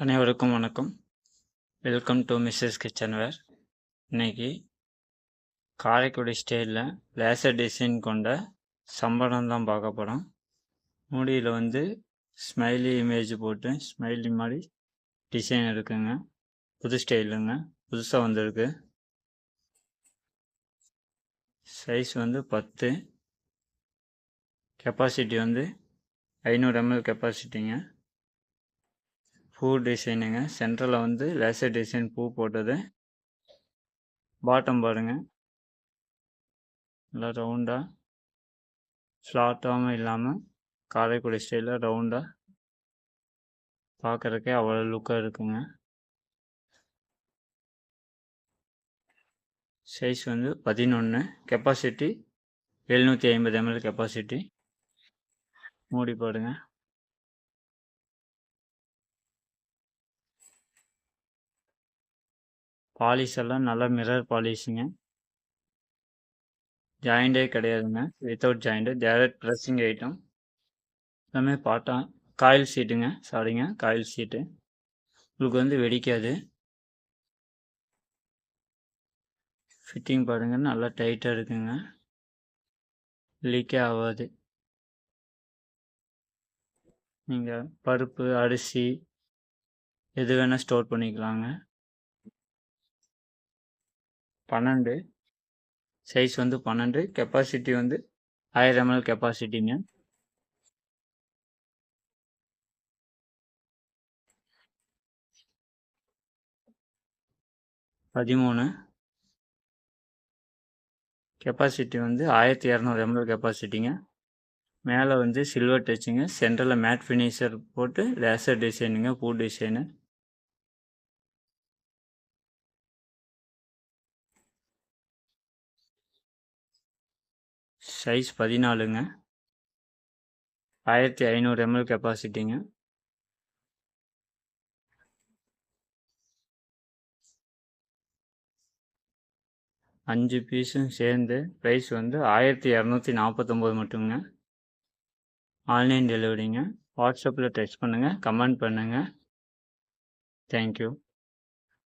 அனைவருக்கும் வணக்கம். Welcome to Mrs kitchen where இன்னைக்கு காரைக்குடி ஸ்டைலில் லேசர் டிசைன் கொண்ட சம்பளம் தான் பார்க்க போகிறோம் மூடியில் வந்து ஸ்மைலி இமேஜ் போட்டு ஸ்மைலி மாதிரி டிசைன் இருக்குங்க. புது ஸ்டைலுங்க புதுசாக வந்திருக்கு. சைஸ் வந்து பத்து. கெப்பாசிட்டி வந்து ஐநூறு எம்எல் கெப்பாசிட்டிங்க பூ டிசைனுங்க. சென்டரில் வந்து லேசர் டிசைன் பூ போட்டது. பாட்டம் பாருங்க. நல்லா ரவுண்டாக ஃப்ளாட்டாகவும் இல்லாமல் காரைக்குடி ஸ்டைலில் ரவுண்டாக பார்க்குறக்கே அவ்வளோ லுக்காக இருக்குங்க. சைஸ் வந்து பதினொன்று கெப்பாசிட்டி எழுநூற்றி ஐம்பது எம்எல் கெப்பாசிட்டி. மூடி பாருங்க பாலிஷ் எல்லாம் நல்லா மிரர் பாலிஷுங்க ஜாயிண்டே கிடையாதுங்க. Without joint direct pressing item எல்லாமே பார்த்தா காயில் சீட்டுங்க சாரிங்க காயில் சீட்டு உங்களுக்கு வந்து வெடிக்காது. ஃபிட்டிங் பாருங்க நல்லா டைட்டாக இருக்குங்க. லீக்கே ஆகாது. நீங்கள் பருப்பு அரிசி எது வேணால் ஸ்டோர் பண்ணிக்கலாங்க. பன்னெண்டு. சைஸ் வந்து பன்னெண்டு. கெப்பாசிட்டி வந்து ஆயிரம் எம்எல் கெப்பாசிட்டிங்க பதிமூணு. கெப்பாசிட்டி வந்து ஆயிரத்தி இரநூறு எம்எல் கெப்பாசிட்டிங்க மேலே வந்து சில்வர் டச்சுங்க சென்டரில் மேட் ஃபினிஷர் போட்டு லேசர் டிசைனுங்க பூ டிசைனு சைஸ் பதினாலுங்க. ஆயிரத்தி ஐநூறு எம்எல் கெப்பாசிட்டிங்க அஞ்சு பீஸும் சேர்ந்து ப்ரைஸ் வந்து ஆயிரத்தி இரநூத்தி நாற்பத்தொம்போது மட்டுங்க ஆன்லைன் டெலிவரிங்க வாட்ஸ்அப்பில் டெக்ஸ்ட் பண்ணுங்கள் கமெண்ட் பண்ணுங்கள் தேங்க்யூ